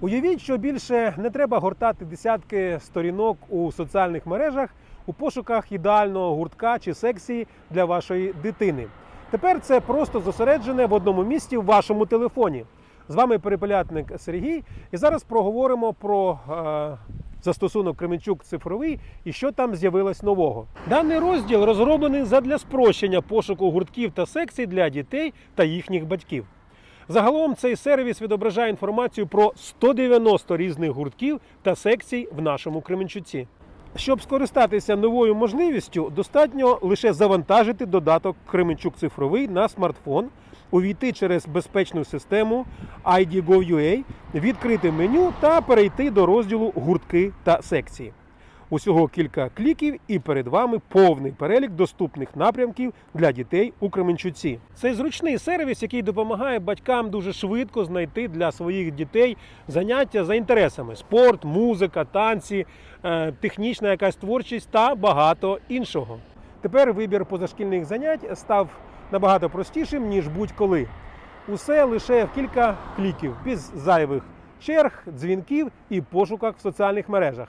Уявіть, що більше не треба гортати десятки сторінок у соціальних мережах у пошуках ідеального гуртка чи секції для вашої дитини. Тепер це просто зосереджене в одному місці в вашому телефоні. З вами перепелятник Сергій, і зараз проговоримо про е, застосунок Кременчук цифровий і що там з'явилось нового. Даний розділ розроблений задля спрощення пошуку гуртків та секцій для дітей та їхніх батьків. Загалом цей сервіс відображає інформацію про 190 різних гуртків та секцій в нашому Кременчуці. Щоб скористатися новою можливістю, достатньо лише завантажити додаток Кременчук цифровий на смартфон, увійти через безпечну систему ID.gov.ua, відкрити меню та перейти до розділу гуртки та секції. Усього кілька кліків, і перед вами повний перелік доступних напрямків для дітей у Кременчуці. Це зручний сервіс, який допомагає батькам дуже швидко знайти для своїх дітей заняття за інтересами: спорт, музика, танці, е, технічна якась творчість та багато іншого. Тепер вибір позашкільних занять став набагато простішим ніж будь-коли. Усе лише в кілька кліків, без зайвих черг, дзвінків і пошуках в соціальних мережах.